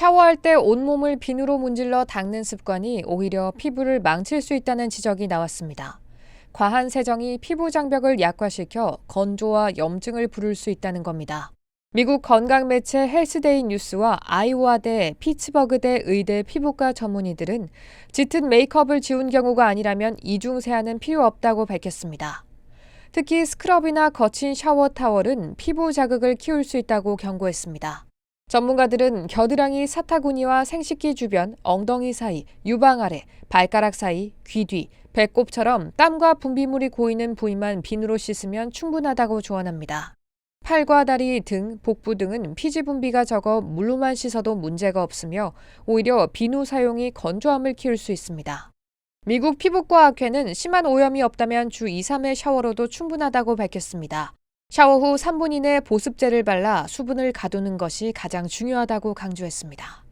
샤워할 때 온몸을 비누로 문질러 닦는 습관이 오히려 피부를 망칠 수 있다는 지적이 나왔습니다. 과한 세정이 피부 장벽을 약화시켜 건조와 염증을 부를 수 있다는 겁니다. 미국 건강 매체 헬스데이 뉴스와 아이오와대 피츠버그대 의대 피부과 전문의들은 짙은 메이크업을 지운 경우가 아니라면 이중 세안은 필요 없다고 밝혔습니다. 특히 스크럽이나 거친 샤워 타월은 피부 자극을 키울 수 있다고 경고했습니다. 전문가들은 겨드랑이 사타구니와 생식기 주변, 엉덩이 사이, 유방 아래, 발가락 사이, 귀 뒤, 배꼽처럼 땀과 분비물이 고이는 부위만 비누로 씻으면 충분하다고 조언합니다. 팔과 다리, 등, 복부 등은 피지 분비가 적어 물로만 씻어도 문제가 없으며 오히려 비누 사용이 건조함을 키울 수 있습니다. 미국 피부과 학회는 심한 오염이 없다면 주 2, 3회 샤워로도 충분하다고 밝혔습니다. 샤워 후 3분 이내 보습제를 발라 수분을 가두는 것이 가장 중요하다고 강조했습니다.